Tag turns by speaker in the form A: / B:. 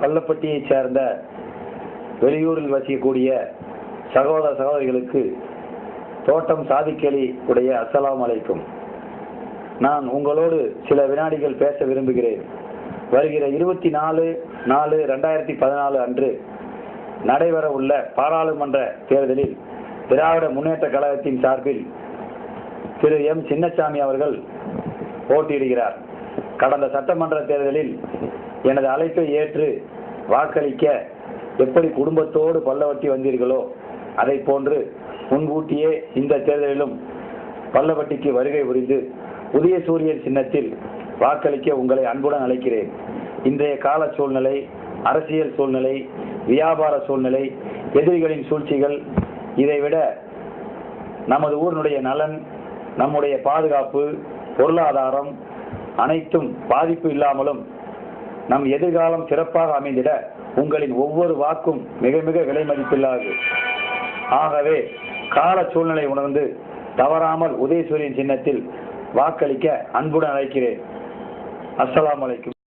A: பள்ளப்பட்டியைச் சேர்ந்த வெளியூரில் வசிக்கக்கூடிய சகோதர சகோதரிகளுக்கு தோட்டம் சாதிக்கலி உடைய அஸ்லாம் அலைக்கும். நான் உங்களோடு சில வினாடிகள் பேச விரும்புகிறேன். வருகிற இருபத்தி நாலு நாலு ரெண்டாயிரத்தி பதினாலு அன்று நடைபெற உள்ள பாராளுமன்ற தேர்தலில் திராவிட முன்னேற்ற கழகத்தின் சார்பில் திரு எம். சின்னசாமி அவர்கள் போட்டியிடுகிறார். கடந்த சட்டமன்ற தேர்தலில் எனது அழைப்பை ஏற்று வாக்களிக்க எப்படி குடும்பத்தோடு பல்லவட்டி வந்தீர்களோ அதை போன்று முன்கூட்டியே இந்த தேர்தலிலும் பல்லவட்டிக்கு வருகை புரிந்து புதிய சூரியன் சின்னத்தில் வாக்களிக்க உங்களை அன்புடன் அழைக்கிறேன். இன்றைய கால சூழ்நிலை அரசியல் சூழ்நிலை வியாபார சூழ்நிலை எதிரிகளின் சூழ்ச்சிகள் இதைவிட நமது ஊரினுடைய நலன் நம்முடைய பாதுகாப்பு பொருளாதாரம் அனைத்தும் பாதிப்பு இல்லாமலும் நம் எதிர்காலம் சிறப்பாக அமைந்திட உங்களின் ஒவ்வொரு வாக்கும் மிக மிக விலை மதிப்பில்லாது. ஆகவே கால சூழ்நிலை உணர்ந்து தவறாமல் உதயசூரியன் சின்னத்தில் வாக்களிக்க அன்புடன் அழைக்கிறேன். அஸ்லாம் அலைக்கும்.